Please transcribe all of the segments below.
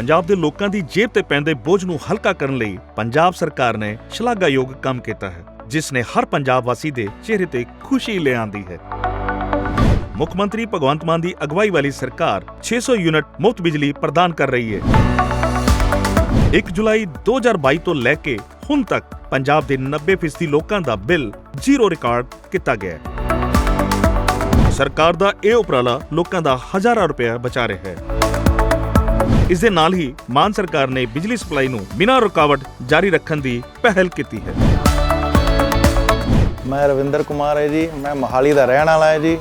ਪੰਜਾਬ ਦੇ ਲੋਕਾਂ ਦੀ ਜੇਬ ਤੇ ਪੈਂਦੇ ਬੋਝ ਨੂੰ ਹਲਕਾ ਕਰਨ ਲਈ ਪੰਜਾਬ ਸਰਕਾਰ ਨੇ ਸ਼ਲਾਘਾਯੋਗ ਕੰਮ ਕੀਤਾ ਹੈ, ਜਿਸ ਨੇ ਹਰ ਪੰਜਾਬ ਵਾਸੀ ਦੇ ਚਿਹਰੇ ਤੇ ਖੁਸ਼ੀ ਲਿਆਂਦੀ ਹੈ। ਮੁੱਖ ਮੰਤਰੀ ਭਗਵੰਤ ਮਾਨ ਦੀ ਅਗਵਾਈ ਵਾਲੀ ਸਰਕਾਰ 600 ਯੂਨਿਟ ਮੁਫਤ ਬਿਜਲੀ ਪ੍ਰਦਾਨ ਕਰ ਰਹੀ ਹੈ। 1 ਜੁਲਾਈ 2022 ਤੋਂ ਲੈ ਕੇ ਹੁਣ ਤੱਕ ਪੰਜਾਬ ਦੇ 90% ਲੋਕਾਂ ਦਾ ਬਿੱਲ ਜ਼ੀਰੋ ਰਿਕਾਰਡ ਕੀਤਾ ਗਿਆ ਹੈ। ਸਰਕਾਰ ਦਾ ਇਹ ਉਪਰਾਲਾ ਲੋਕਾਂ ਦਾ ਹਜ਼ਾਰਾਂ ਰੁਪਏ ਬਚਾ ਰਿਹਾ ਹੈ। ਇਸ ਦੇ ਨਾਲ ਹੀ ਮਾਨ ਸਰਕਾਰ ਨੇ ਬਿਜਲੀ ਸਪਲਾਈ ਨੂੰ ਬਿਨਾਂ ਰੁਕਾਵਟ ਜਾਰੀ ਰੱਖਣ ਦੀ ਪਹਿਲ ਕੀਤੀ ਹੈ। ਮੈਂ ਰਵਿੰਦਰ ਕੁਮਾਰ ਹੈ ਜੀ, ਮੈਂ ਮੋਹਾਲੀ ਦਾ ਰਹਿਣ ਵਾਲਾ ਹੈ ਜੀ।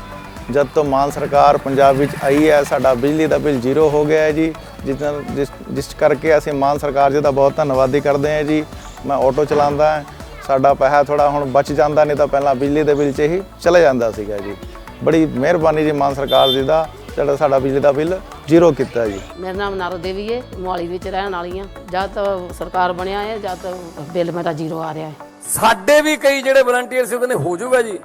ਜਦ ਤੋਂ ਮਾਨ ਸਰਕਾਰ ਪੰਜਾਬ ਵਿੱਚ ਆਈ ਹੈ, ਸਾਡਾ ਬਿਜਲੀ ਦਾ ਬਿੱਲ ਜ਼ੀਰੋ ਹੋ ਗਿਆ ਹੈ ਜੀ। ਜਿਸ ਜਿਸ ਜਿਸ ਕਰਕੇ ਅਸੀਂ ਮਾਨ ਸਰਕਾਰ ਜੀ ਦਾ ਬਹੁਤ ਧੰਨਵਾਦੀ ਕਰਦੇ ਹਾਂ ਜੀ। ਮੈਂ ਆਟੋ ਚਲਾਉਂਦਾ ਹਾਂ, ਸਾਡਾ ਪੈਸਾ ਥੋੜਾ ਹੁਣ ਬਚ ਜਾਂਦਾ, ਨਹੀਂ ਤਾਂ ਪਹਿਲਾਂ ਬਿਜਲੀ ਦੇ ਬਿੱਲ 'ਚ ਹੀ ਚਲੇ ਜਾਂਦਾ ਸੀਗਾ ਜੀ। ਬੜੀ ਮਿਹਰਬਾਨੀ ਜੀ ਮਾਨ ਸਰਕਾਰ ਜੀ ਦਾ, ਜਿਹੜਾ ਸਾਡਾ ਬਿਜਲੀ ਦਾ ਬਿੱਲ ਜ਼ੀਰੋ ਕੀਤਾ ਜੀ। ਮੇਰਾ ਨਾਮ ਨਾਰੋ ਦੇਵੀ ਹੈ ਮੋਹਾਲੀ ਵਿੱਚ ਰਹਿਣ ਵਾਲੀ ਹਾਂ। ਜਦ ਤੋਂ ਸਰਕਾਰ ਬਣਿਆ ਹੈ ਜਦ ਤੋਂ ਬਿੱਲ ਮੇਰਾ ਜ਼ੀਰੋ ਆ ਰਿਹਾ ਹੈ। ਸਾਡੇ ਵੀ ਕਈ ਜਿਹੜੇ ਵਲੰਟੀਅਰ ਸੀ ਉਹ ਕਹਿੰਦੇ ਹੋ ਜਾਊਗਾ ਜੀ।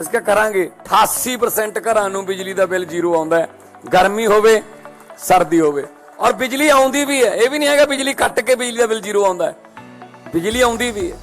ਅਸੀਂ ਕਿਆ ਕਰਾਂਗੇ। 88% ਘਰਾਂ ਨੂੰ ਬਿਜਲੀ ਦਾ ਬਿੱਲ ਜ਼ੀਰੋ ਆਉਂਦਾ ਹੈ। ਗਰਮੀ ਹੋਵੇ ਸਰਦੀ ਹੋਵੇ। ਔਰ ਬਿਜਲੀ ਆਉਂਦੀ ਵੀ ਹੈ। ਇਹ ਵੀ ਨਹੀਂ ਹੈਗਾ ਬਿਜਲੀ ਕੱਟ ਕੇ ਬਿਜਲੀ ਦਾ ਬਿੱਲ ਜ਼ੀਰੋ ਆਉਂਦਾ ਹੈ। ਬਿਜਲੀ ਆਉਂਦੀ ਵੀ ਹੈ।